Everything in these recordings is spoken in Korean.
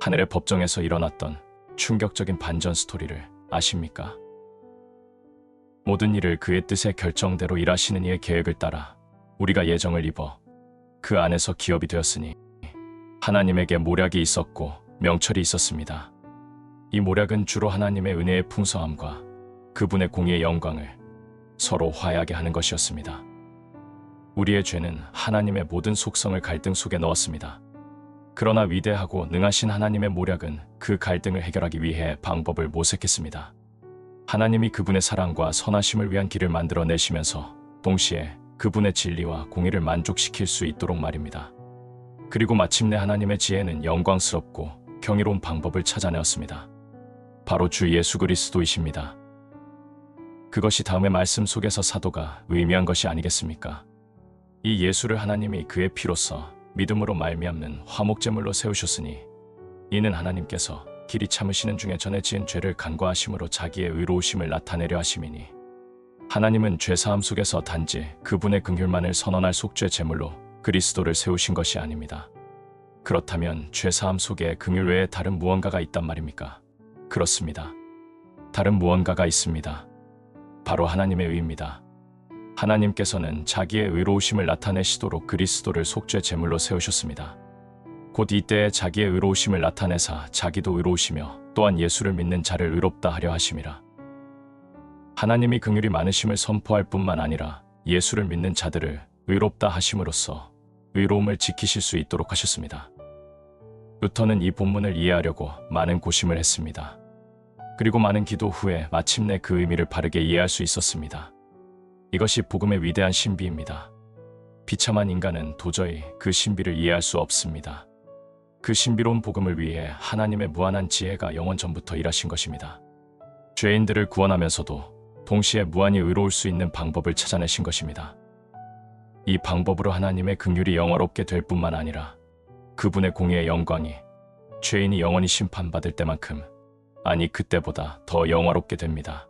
하늘의 법정에서 일어났던 충격적인 반전 스토리를 아십니까? 모든 일을 그의 뜻의 결정대로 일하시는 이의 계획을 따라 우리가 예정을 입어 그 안에서 기업이 되었으니 하나님에게 모략이 있었고 명철이 있었습니다. 이 모략은 주로 하나님의 은혜의 풍성함과 그분의 공의의 영광을 서로 화해하게 하는 것이었습니다. 우리의 죄는 하나님의 모든 속성을 갈등 속에 넣었습니다. 그러나 위대하고 능하신 하나님의 모략은 그 갈등을 해결하기 위해 방법을 모색했습니다. 하나님이 그분의 사랑과 선하심을 위한 길을 만들어 내시면서 동시에 그분의 진리와 공의를 만족시킬 수 있도록 말입니다. 그리고 마침내 하나님의 지혜는 영광스럽고 경이로운 방법을 찾아내었습니다. 바로 주 예수 그리스도이십니다. 그것이 다음의 말씀 속에서 사도가 의미한 것이 아니겠습니까? 이 예수를 하나님이 그의 피로써 믿음으로 말미암는 화목제물로 세우셨으니 이는 하나님께서 길이 참으시는 중에 전에 지은 죄를 간과하심으로 자기의 의로우심을 나타내려 하심이니 하나님은 죄 사함 속에서 단지 그분의 긍휼만을 선언할 속죄 제물로 그리스도를 세우신 것이 아닙니다. 그렇다면 죄 사함 속에 긍휼 외에 다른 무언가가 있단 말입니까? 그렇습니다. 다른 무언가가 있습니다. 바로 하나님의 의입니다. 하나님께서는 자기의 의로우심을 나타내시도록 그리스도를 속죄 제물로 세우셨습니다. 곧 이때에 자기의 의로우심을 나타내사 자기도 의로우시며 또한 예수를 믿는 자를 의롭다 하려 하심이라. 하나님이 긍휼이 많으심을 선포할 뿐만 아니라 예수를 믿는 자들을 의롭다 하심으로써 의로움을 지키실 수 있도록 하셨습니다. 루터는 이 본문을 이해하려고 많은 고심을 했습니다. 그리고 많은 기도 후에 마침내 그 의미를 바르게 이해할 수 있었습니다. 이것이 복음의 위대한 신비입니다. 비참한 인간은 도저히 그 신비를 이해할 수 없습니다. 그 신비로운 복음을 위해 하나님의 무한한 지혜가 영원 전부터 일하신 것입니다. 죄인들을 구원하면서도 동시에 무한히 의로울 수 있는 방법을 찾아내신 것입니다. 이 방법으로 하나님의 긍휼이 영화롭게 될 뿐만 아니라 그분의 공의의 영광이 죄인이 영원히 심판받을 때만큼 아니 그때보다 더 영화롭게 됩니다.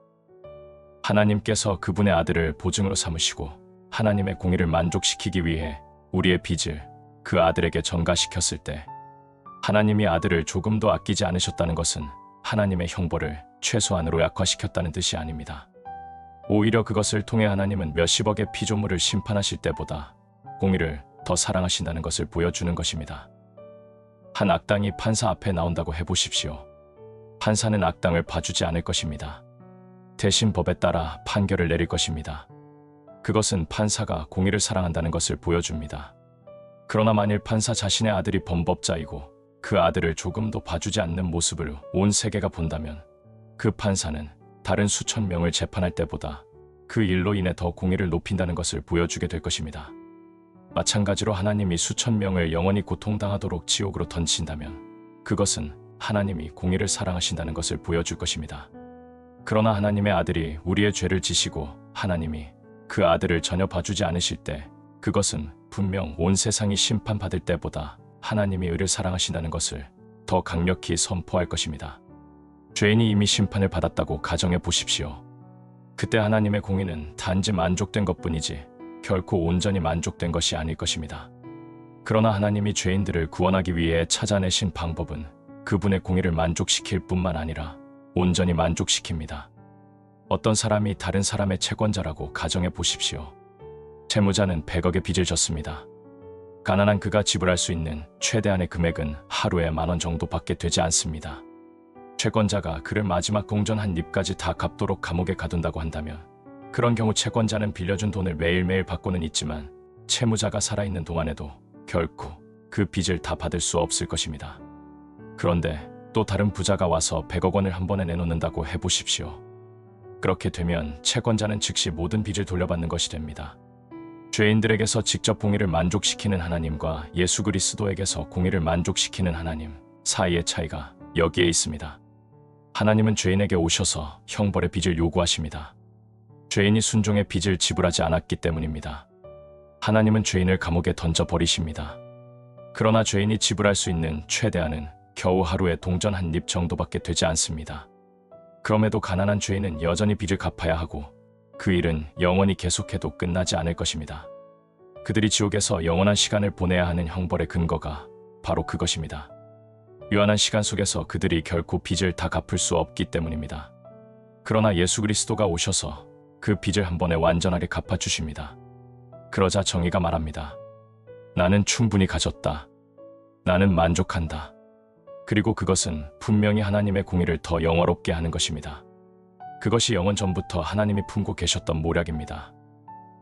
하나님께서 그분의 아들을 보증으로 삼으시고 하나님의 공의를 만족시키기 위해 우리의 빚을 그 아들에게 전가시켰을 때 하나님이 아들을 조금도 아끼지 않으셨다는 것은 하나님의 형벌을 최소한으로 약화시켰다는 뜻이 아닙니다. 오히려 그것을 통해 하나님은 몇십억의 피조물을 심판하실 때보다 공의를 더 사랑하신다는 것을 보여주는 것입니다. 한 악당이 판사 앞에 나온다고 해보십시오. 판사는 악당을 봐주지 않을 것입니다. 대신 법에 따라 판결을 내릴 것입니다. 그것은 판사가 공의를 사랑한다는 것을 보여줍니다. 그러나 만일 판사 자신의 아들이 범법자이고 그 아들을 조금도 봐주지 않는 모습을 온 세계가 본다면 그 판사는 다른 수천 명을 재판할 때보다 그 일로 인해 더 공의를 높인다는 것을 보여주게 될 것입니다. 마찬가지로 하나님이 수천 명을 영원히 고통당하도록 지옥으로 던진다면 그것은 하나님이 공의를 사랑하신다는 것을 보여줄 것입니다. 그러나 하나님의 아들이 우리의 죄를 지시고 하나님이 그 아들을 전혀 봐주지 않으실 때 그것은 분명 온 세상이 심판받을 때보다 하나님이 의를 사랑하신다는 것을 더 강력히 선포할 것입니다. 죄인이 이미 심판을 받았다고 가정해 보십시오. 그때 하나님의 공의는 단지 만족된 것 뿐이지 결코 온전히 만족된 것이 아닐 것입니다. 그러나 하나님이 죄인들을 구원하기 위해 찾아내신 방법은 그분의 공의를 만족시킬 뿐만 아니라 온전히 만족시킵니다. 어떤 사람이 다른 사람의 채권자라고 가정해 보십시오. 채무자는 100억의 빚을 졌습니다. 가난한 그가 지불할 수 있는 최대한의 금액은 하루에 만 원 정도밖에 되지 않습니다. 채권자가 그를 마지막 공전 한 입까지 다 갚도록 감옥에 가둔다고 한다면 그런 경우 채권자는 빌려준 돈을 매일매일 받고는 있지만 채무자가 살아있는 동안에도 결코 그 빚을 다 받을 수 없을 것입니다. 그런데 또 다른 부자가 와서 100억 원을 한 번에 내놓는다고 해보십시오. 그렇게 되면 채권자는 즉시 모든 빚을 돌려받는 것이 됩니다. 죄인들에게서 직접 공의를 만족시키는 하나님과 예수 그리스도에게서 공의를 만족시키는 하나님 사이의 차이가 여기에 있습니다. 하나님은 죄인에게 오셔서 형벌의 빚을 요구하십니다. 죄인이 순종의 빚을 지불하지 않았기 때문입니다. 하나님은 죄인을 감옥에 던져 버리십니다. 그러나 죄인이 지불할 수 있는 최대한은 겨우 하루에 동전 한입 정도밖에 되지 않습니다. 그럼에도 가난한 죄인은 여전히 빚을 갚아야 하고 그 일은 영원히 계속해도 끝나지 않을 것입니다. 그들이 지옥에서 영원한 시간을 보내야 하는 형벌의 근거가 바로 그것입니다. 유한한 시간 속에서 그들이 결코 빚을 다 갚을 수 없기 때문입니다. 그러나 예수 그리스도가 오셔서 그 빚을 한 번에 완전하게 갚아주십니다. 그러자 정의가 말합니다. 나는 충분히 가졌다. 나는 만족한다. 그리고 그것은 분명히 하나님의 공의를 더 영화롭게 하는 것입니다. 그것이 영원 전부터 하나님이 품고 계셨던 모략입니다.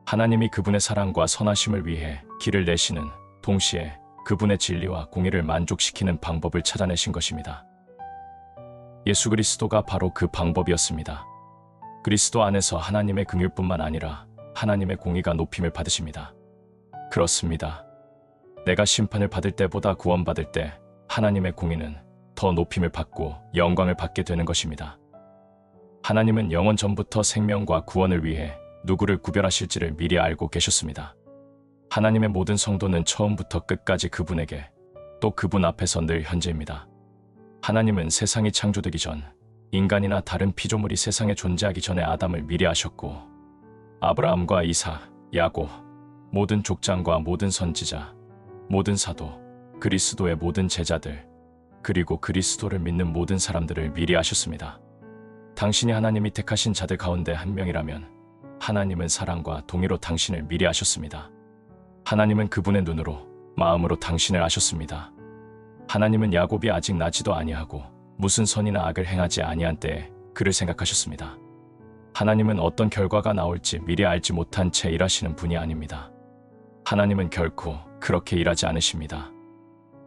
하나님이 그분의 사랑과 선하심을 위해 길을 내시는 동시에 그분의 진리와 공의를 만족시키는 방법을 찾아내신 것입니다. 예수 그리스도가 바로 그 방법이었습니다. 그리스도 안에서 하나님의 긍휼뿐만 아니라 하나님의 공의가 높임을 받으십니다. 그렇습니다. 내가 심판을 받을 때보다 구원받을 때 하나님의 공의는 더 높임을 받고 영광을 받게 되는 것입니다. 하나님은 영원 전부터 생명과 구원을 위해 누구를 구별하실지를 미리 알고 계셨습니다. 하나님의 모든 성도는 처음부터 끝까지 그분에게 또 그분 앞에서 늘 현재입니다. 하나님은 세상이 창조되기 전 인간이나 다른 피조물이 세상에 존재하기 전에 아담을 미리 아셨고 아브라함과 이사, 야곱, 모든 족장과 모든 선지자, 모든 사도, 그리스도의 모든 제자들, 그리고 그리스도를 믿는 모든 사람들을 미리 아셨습니다. 당신이 하나님이 택하신 자들 가운데 한 명이라면 하나님은 사랑과 동의로 당신을 미리 아셨습니다. 하나님은 그분의 눈으로 마음으로 당신을 아셨습니다. 하나님은 야곱이 아직 나지도 아니하고 무슨 선이나 악을 행하지 아니한 때에 그를 생각하셨습니다. 하나님은 어떤 결과가 나올지 미리 알지 못한 채 일하시는 분이 아닙니다. 하나님은 결코 그렇게 일하지 않으십니다.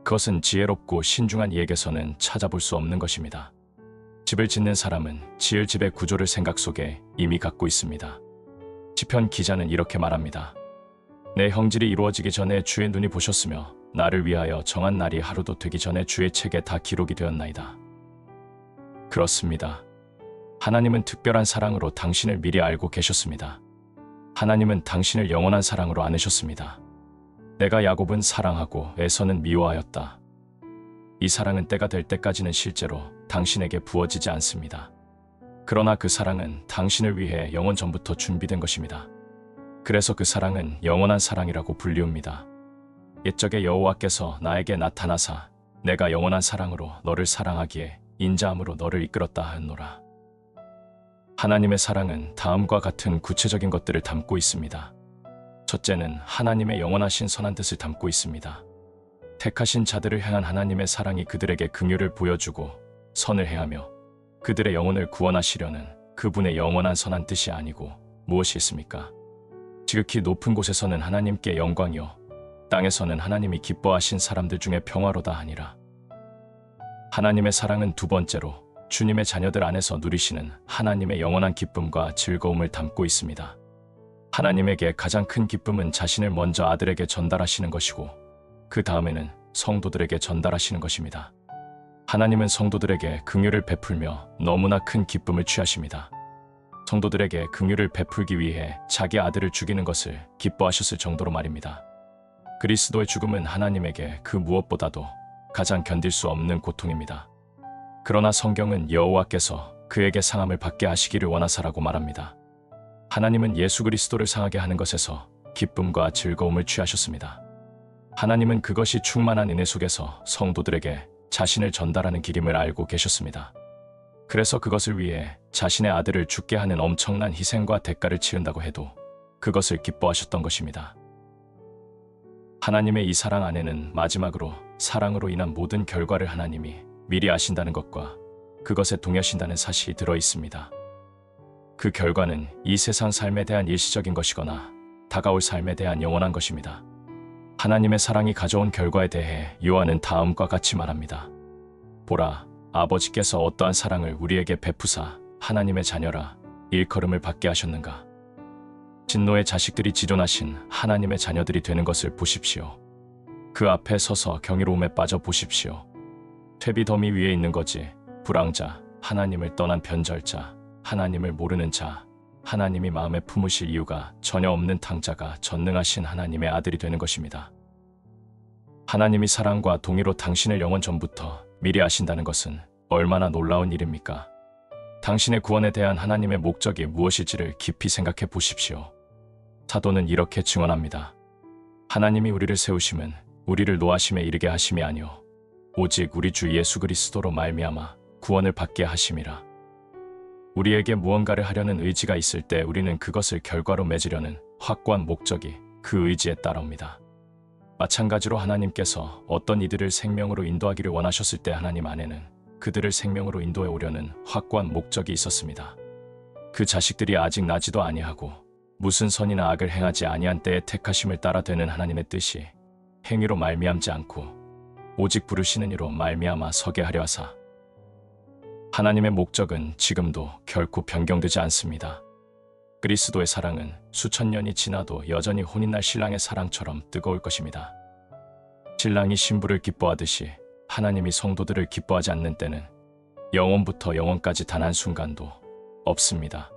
그것은 지혜롭고 신중한 이에게서는 찾아볼 수 없는 것입니다. 집을 짓는 사람은 지을 집의 구조를 생각 속에 이미 갖고 있습니다. 시편 기자는 이렇게 말합니다. 내 형질이 이루어지기 전에 주의 눈이 보셨으며 나를 위하여 정한 날이 하루도 되기 전에 주의 책에 다 기록이 되었나이다. 그렇습니다. 하나님은 특별한 사랑으로 당신을 미리 알고 계셨습니다. 하나님은 당신을 영원한 사랑으로 안으셨습니다. 내가 야곱은 사랑하고 에서는 미워하였다. 이 사랑은 때가 될 때까지는 실제로 당신에게 부어지지 않습니다. 그러나 그 사랑은 당신을 위해 영원 전부터 준비된 것입니다. 그래서 그 사랑은 영원한 사랑이라고 불리웁니다. 옛적에 여호와께서 나에게 나타나사 내가 영원한 사랑으로 너를 사랑하기에 인자함으로 너를 이끌었다 하였노라. 하나님의 사랑은 다음과 같은 구체적인 것들을 담고 있습니다. 첫째는 하나님의 영원하신 선한 뜻을 담고 있습니다. 택하신 자들을 향한 하나님의 사랑이 그들에게 긍휼을 보여주고 선을 해하며 그들의 영혼을 구원하시려는 그분의 영원한 선한 뜻이 아니고 무엇이 있습니까? 지극히 높은 곳에서는 하나님께 영광이요 땅에서는 하나님이 기뻐하신 사람들 중에 평화로다 하니라. 하나님의 사랑은 두 번째로 주님의 자녀들 안에서 누리시는 하나님의 영원한 기쁨과 즐거움을 담고 있습니다. 하나님에게 가장 큰 기쁨은 자신을 먼저 아들에게 전달하시는 것이고 그 다음에는 성도들에게 전달하시는 것입니다. 하나님은 성도들에게 긍휼을 베풀며 너무나 큰 기쁨을 취하십니다. 성도들에게 긍휼을 베풀기 위해 자기 아들을 죽이는 것을 기뻐하셨을 정도로 말입니다. 그리스도의 죽음은 하나님에게 그 무엇보다도 가장 견딜 수 없는 고통입니다. 그러나 성경은 여호와께서 그에게 상함을 받게 하시기를 원하사라고 말합니다. 하나님은 예수 그리스도를 상하게 하는 것에서 기쁨과 즐거움을 취하셨습니다. 하나님은 그것이 충만한 은혜 속에서 성도들에게 자신을 전달하는 길임을 알고 계셨습니다. 그래서 그것을 위해 자신의 아들을 죽게 하는 엄청난 희생과 대가를 치른다고 해도 그것을 기뻐하셨던 것입니다. 하나님의 이 사랑 안에는 마지막으로 사랑으로 인한 모든 결과를 하나님이 미리 아신다는 것과 그것에 동의하신다는 사실이 들어 있습니다. 그 결과는 이 세상 삶에 대한 일시적인 것이거나 다가올 삶에 대한 영원한 것입니다. 하나님의 사랑이 가져온 결과에 대해 요한은 다음과 같이 말합니다. 보라, 아버지께서 어떠한 사랑을 우리에게 베푸사 하나님의 자녀라 일컬음을 받게 하셨는가. 진노의 자식들이 지존하신 하나님의 자녀들이 되는 것을 보십시오. 그 앞에 서서 경이로움에 빠져 보십시오. 퇴비 더미 위에 있는 거지. 불황자, 하나님을 떠난 변절자, 하나님을 모르는 자, 하나님이 마음에 품으실 이유가 전혀 없는 탕자가 전능하신 하나님의 아들이 되는 것입니다. 하나님이 사랑과 동의로 당신을 영원 전부터 미리 아신다는 것은 얼마나 놀라운 일입니까? 당신의 구원에 대한 하나님의 목적이 무엇일지를 깊이 생각해 보십시오. 사도는 이렇게 증언합니다. 하나님이 우리를 세우심은 우리를 노하심에 이르게 하심이 아니오 오직 우리 주 예수 그리스도로 말미암아 구원을 받게 하심이라. 우리에게 무언가를 하려는 의지가 있을 때 우리는 그것을 결과로 맺으려는 확고한 목적이 그 의지에 따라옵니다. 마찬가지로 하나님께서 어떤 이들을 생명으로 인도하기를 원하셨을 때 하나님 안에는 그들을 생명으로 인도해 오려는 확고한 목적이 있었습니다. 그 자식들이 아직 나지도 아니하고 무슨 선이나 악을 행하지 아니한 때에 택하심을 따라 되는 하나님의 뜻이 행위로 말미암지 않고 오직 부르시는 이로 말미암아 서게 하려 하사 하나님의 목적은 지금도 결코 변경되지 않습니다. 그리스도의 사랑은 수천 년이 지나도 여전히 혼인날 신랑의 사랑처럼 뜨거울 것입니다. 신랑이 신부를 기뻐하듯이 하나님이 성도들을 기뻐하지 않는 때는 영원부터 영원까지 단 한순간도 없습니다.